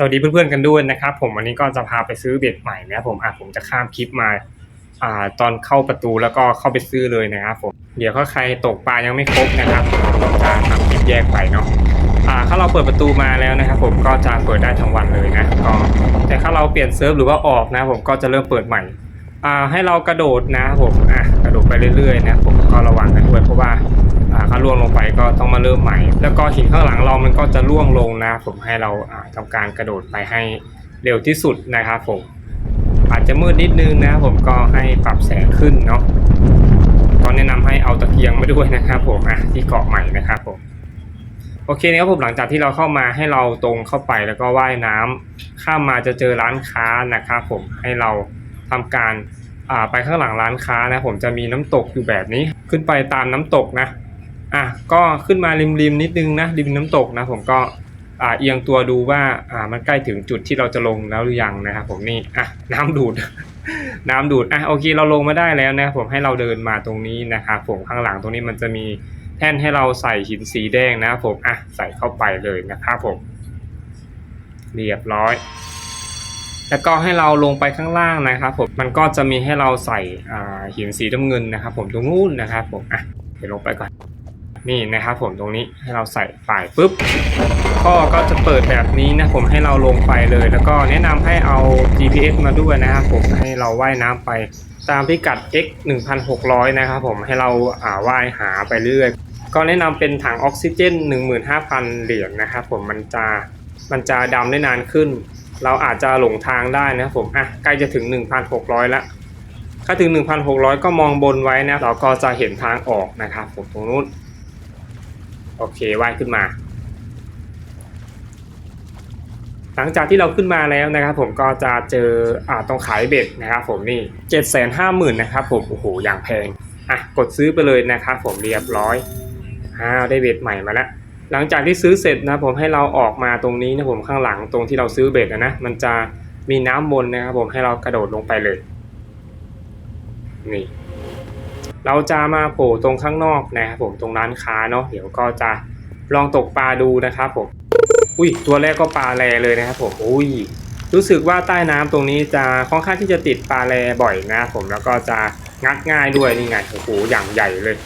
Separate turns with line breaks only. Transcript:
สวัสดีเพื่อนๆกันด้วยนะครับ ผมวันนี้ก็จะพาไปซื้อเบ็ดใหม่นะครับผมอะผมจะข้ามคลิปมาอ่าตอนเข้าประตูแล้วก็เข้าไปซื้อเลยนะครับผมเดี๋ยวถ้าใครตกปลายังไม่ครบนะครับผมจะทำคลิปแยกไปเนาะอ่าถ้าเราเปิดประตูมาแล้วนะครับผมก็จะเปิดได้ทั้งวันเลยนะก็แต่ถ้าเราเปลี่ยนเซิร์ฟหรือว่าออกนะผมก็จะเริ่มเปิดใหม่อ่าให้เรากระโดดนะครับผมอะ ระโดดไปเรื่อยๆนะผมก็ระวังกันด้วยเพราะว่าอ่าถ้าล่วงลงไปก็ต้องมาเริ่มใหม่ แล้วก็หินข้างหลังเรามันก็จะล่วงลงนะ ผมให้เราอ่าทำการกระโดดไปให้เร็วที่สุดนะครับผมอาจจะมืดนิดนึงนะผมก็ให้ปรับแสงขึ้นเนาะก็แนะนำให้เอาตะเกียงมาด้วยนะครับผมอะที่เกาะใหม่นะครับผมโอเคนะครับผมหลังจากที่เราเข้ามาให้เราตรงเข้าไปแล้วก็ว่ายน้ำข้ามมาจะเจอร้านค้านะครับผมให้เราทำการ อ่าไปข้างหลังร้านค้านะ ผมจะมีน้ำตกอยู่แบบนี้ ขึ้นไปตามน้ำตกนะ อะก็ขึ้นมาริมๆนิดนึงนะริมน้ำตกนะ ผมก็อ่าเอียงตัวดูว่าอ่ามันใกล้ถึงจุดที่เราจะลงแล้วหรือยังนะครับผมนี่อะน้ำดูด น้ำดูดอะโอเคเราลงมาได้แล้วนะครับผมให้เราเดินมาตรงนี้นะครับผมข้างหลังตรงนี้มันจะมีแท่นให้เราใส่หินสีแดงนะครับผมอะใส่เข้าไปเลยนะครับผม เรียบร้อย แล้วก็ให้เราลงไปข้างล่างนะครับผมมันก็จะมีให้เราใส่หินสีน้ำเงินนะครับ ผมตรงนู้นนะครับผมอะเดี๋ยวลงไปก่อนนี่นะครับผมตรงนี้ให้เราใส่ไปปุ๊บก็ก็จะเปิดแบบนี้นะผมให้เราลงไปเลย แล้วก็แนะนำให้เอา GPS มาด้วยนะครับผมให้เราว่ายน้ำไปตามพิกัด x 1,600 นะครับผมให้เราอ่าว่ายหาไปเรื่อย ก็แนะนำเป็นถังออกซิเจน 15,000 เหรียญนะครับผมมันจะมันจะดำได้นานขึ้น เราอาจจะหลงทางได้นะครับผมอะใกล้จะถึง 1,600 แล้วถ้าถึง 1,600 ก็มองบนไว้นะเราก็จะเห็นทางออกนะครับผมตรงนู้นโอเคว่ายขึ้นมา หลังจากที่เราขึ้นมาแล้วนะครับ ผมก็จะเจออ่าตรงขายเบ็ดนะครับ ผมนี่เจ็ดแสนห้าหมื่นนะครับ ผมโอ้โหอย่างแพงอะกดซื้อไปเลยนะครับ ผมเรียบร้อยอ้าวได้เบ็ดใหม่มาแล้ว หลังจากที่ซื้อเสร็จนะผมให้เราออกมาตรงนี้นะผมข้างหลังตรงที่เราซื้อเบ็ดนะนะมันจะมีน้ำวนนะครับผมให้เรากระโดดลงไปเลยนี่เราจะมาโผล่ตรงข้างนอกนะครับผมตรงร้านค้าเนาะเดี๋ยวก็จะลองตกปลาดูนะครับผมอุ้ยตัวแรกก็ปลาแรเลยนะครับผมอุ้ยรู้สึกว่าใต้น้ำตรงนี้จะค่อนข้างที่จะติดปลาแรบ่อยนะครับผมแล้วก็จะงัดง่ายด้วยนี่ไงโอ้โหอย่างใหญ่เลย